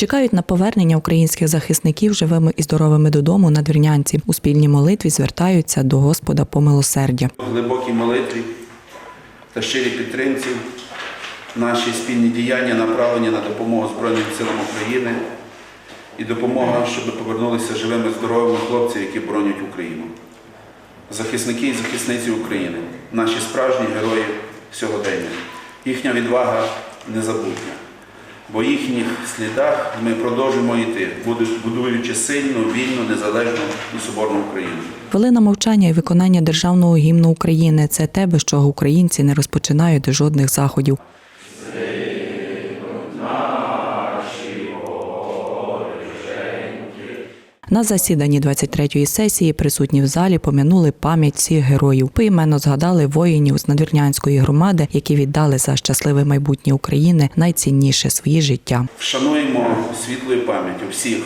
Чекають на повернення українських захисників живими і здоровими додому надвірнянці. У спільній молитві звертаються до Господа по милосердя. В глибокій молитві та щирій підтримці наші спільні діяння направлені на допомогу Збройним силам України і допомога, щоб повернулися живими, здоровими хлопці, які боронять Україну. Захисники і захисниці України, наші справжні герої сьогодення. Їхня відвага незабутня. Бо їхніх слідах ми продовжимо йти, будуючи сильну, вільну, незалежну і соборну Україну. Хвилина мовчання і виконання державного гімну України це те, без чого українці не розпочинають жодних заходів. На засіданні 23-ї сесії присутні в залі пом'янули пам'ять всіх героїв. Поіменно згадали воїнів з надвірнянської громади, які віддали за щасливе майбутнє України найцінніше свої життя. Вшануємо світлою пам'яттю всіх,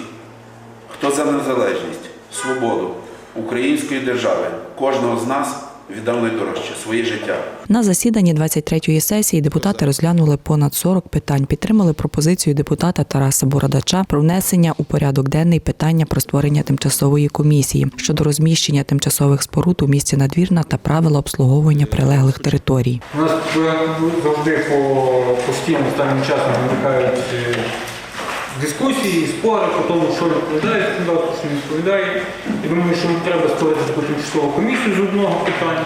хто за незалежність, свободу української держави, кожного з нас віддав найдорожче своє життя. На засіданні 23-ї сесії депутати розглянули понад 40 питань. Підтримали пропозицію депутата Тараса Бородача про внесення у порядок денний питання про створення тимчасової комісії щодо розміщення тимчасових споруд у місті Надвірна та правила обслуговування прилеглих територій. У нас завжди по постійно останнім часом виникають е, дискусії, спори по тому, що відповідає законодавство, що не відповідає. Я думаю, що треба створити таку тимчасову комісію з одного питання,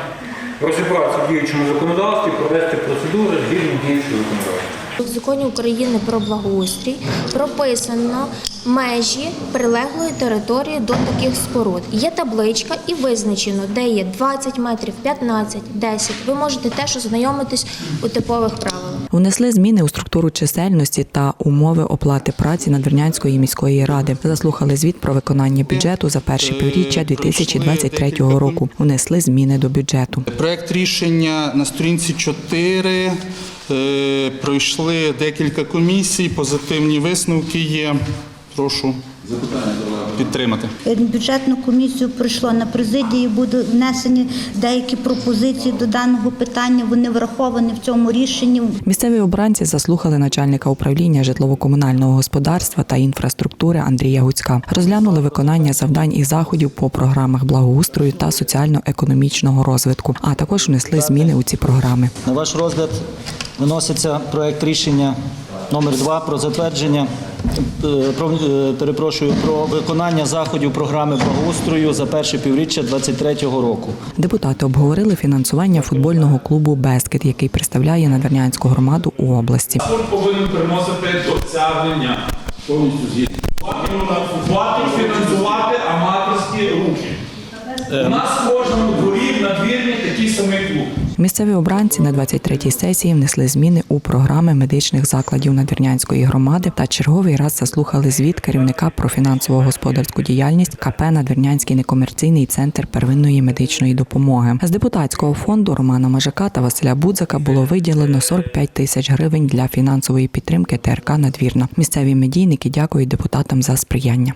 розібратися в діючому законодавстві, провести процедури згідно діючого законодавства. В законі України про благоустрій прописано межі прилеглої території до таких споруд. Є табличка і визначено, де є 20 метрів, 15, 10. Ви можете теж ознайомитись у типових правилах. Внесли зміни у структуру чисельності та умови оплати праці Надвірнянської міської ради. Заслухали звіт про виконання бюджету за перше півріччя 2023 року. Внесли зміни до бюджету. Проект рішення на сторінці 4. Е, Пройшли декілька комісій, позитивні висновки є. Прошу підтримати. Бюджетну комісію пройшло на президії. Будуть внесені деякі пропозиції до даного питання. Вони враховані в цьому рішенні. Місцеві обранці заслухали начальника управління житлово-комунального господарства та інфраструктури Андрія Гуцька. Розглянули виконання завдань і заходів по програмах благоустрою та соціально-економічного розвитку, а також внесли зміни у ці програми. На ваш розгляд виноситься проект рішення номер 2 про затвердження про е, перепрошую про виконання заходів програми благоустрою за перше півріччя 2023 року. Депутати обговорили фінансування футбольного клубу Бескет, який представляє Надвірнянську громаду у області. Спорт повинен приносити досягнення повністю згідно. Фінансувати аматорські рухи. У нас в кожному дворі на двірні такий самий клуб. Місцеві обранці на 23-й сесії внесли зміни у програми медичних закладів Надвірнянської громади та черговий раз заслухали звіт керівника про фінансово-господарську діяльність КП Надвірнянський некомерційний центр первинної медичної допомоги. З депутатського фонду Романа Мажака та Василя Будзака було виділено 45 тисяч гривень для фінансової підтримки ТРК Надвірна. Місцеві медійники дякують депутатам за сприяння.